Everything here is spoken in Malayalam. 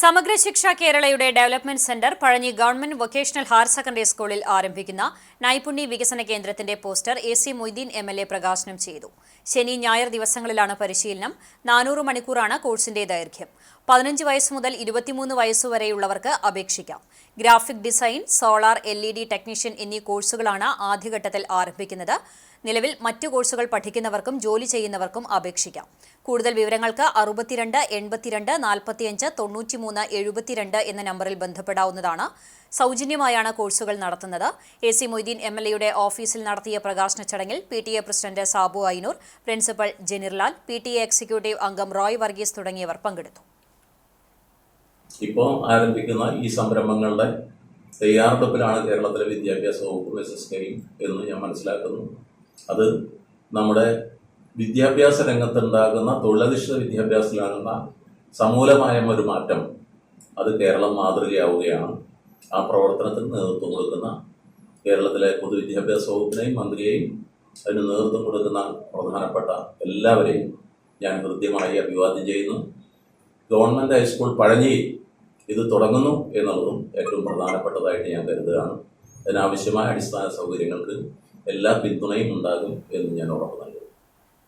സമഗ്ര ശിക്ഷ കേരളയുടെ development centre Pazhanji government vocational higher secondary സ്കൂളിൽ ആരംഭിക്കുന്ന നൈപുണ്യ വികസന കേന്ദ്രത്തിന്റെ poster A C Moideen M L A പ്രകാശനം ചെയ്തു. ശനി ഞായർ ദിവസങ്ങളിലാണ് പരിശീലനം. നാനൂറ് മണിക്കൂറാണ് കോഴ്സിന്റെ ദൈർഘ്യം. പതിനഞ്ച് വയസ്സ് മുതൽ ഇരുപത്തിമൂന്ന് വയസ്സുവരെയുള്ളവർക്ക് അപേക്ഷിക്കാം. Graphic design solar L technician എന്നീ കോഴ്സുകളാണ് ആദ്യഘട്ടത്തിൽ ആരംഭിക്കുന്നത്. നിലവിൽ മറ്റു കോഴ്സുകൾ പഠിക്കുന്നവർക്കും ജോലി ചെയ്യുന്നവർക്കും അപേക്ഷിക്കാം. കൂടുതൽ വിവരങ്ങൾക്ക് അറുപത്തിരണ്ട് എൺപത്തിരണ്ട് നാൽപ്പത്തിയഞ്ച് തൊണ്ണൂറ്റിമൂന്ന് എഴുപത്തിരണ്ട് എന്ന നമ്പറിൽ ബന്ധപ്പെടാവുന്നതാണ്. സൗജന്യമായാണ് കോഴ്സുകൾ നടത്തുന്നത്. A C Moideen M L എയുടെ ഓഫീസിൽ നടത്തിയ പ്രകാശന ചടങ്ങിൽ P T A president Sabu Ainoor principal Janeerlal P T A executive അംഗം റോയ് വർഗീസ് തുടങ്ങിയവർ പങ്കെടുത്തു. ഇപ്പോൾ ആരംഭിക്കുന്ന ഈ സംരംഭങ്ങളുടെ തയ്യാറെടുപ്പിലാണ് കേരളത്തിലെ വിദ്യാഭ്യാസ വകുപ്പ് എസ് എസ് കെയും എന്ന് ഞാൻ മനസ്സിലാക്കുന്നു. അത് നമ്മുടെ വിദ്യാഭ്യാസ രംഗത്തുണ്ടാകുന്ന തൊഴിലധിഷ്ഠിത വിദ്യാഭ്യാസത്തിലാകുന്ന സമൂലമായ ഒരു മാറ്റം അത് കേരളം മാതൃകയാവുകയാണ്. ആ പ്രവർത്തനത്തിന് നേതൃത്വം കൊടുക്കുന്ന കേരളത്തിലെ പൊതുവിദ്യാഭ്യാസ വകുപ്പിനെയും മന്ത്രിയെയും അതിന് നേതൃത്വം കൊടുക്കുന്ന പ്രധാനപ്പെട്ട എല്ലാവരെയും ഞാൻ ഹൃദ്യമായി അഭിവാദ്യം ചെയ്യുന്നു. ഗവൺമെന്റ് ഹൈസ്കൂൾ പഴഞ്ഞിയിൽ ഇത് തുടങ്ങുന്നു എന്നുള്ളതും ഏറ്റവും പ്രധാനപ്പെട്ടതായിട്ട് ഞാൻ കരുതുകയാണ്. അതിനാവശ്യമായ അടിസ്ഥാന സൗകര്യങ്ങൾക്ക് എല്ലാ പിന്തുണയും ഉണ്ടാകും എന്ന് ഞാൻ ഉറപ്പ്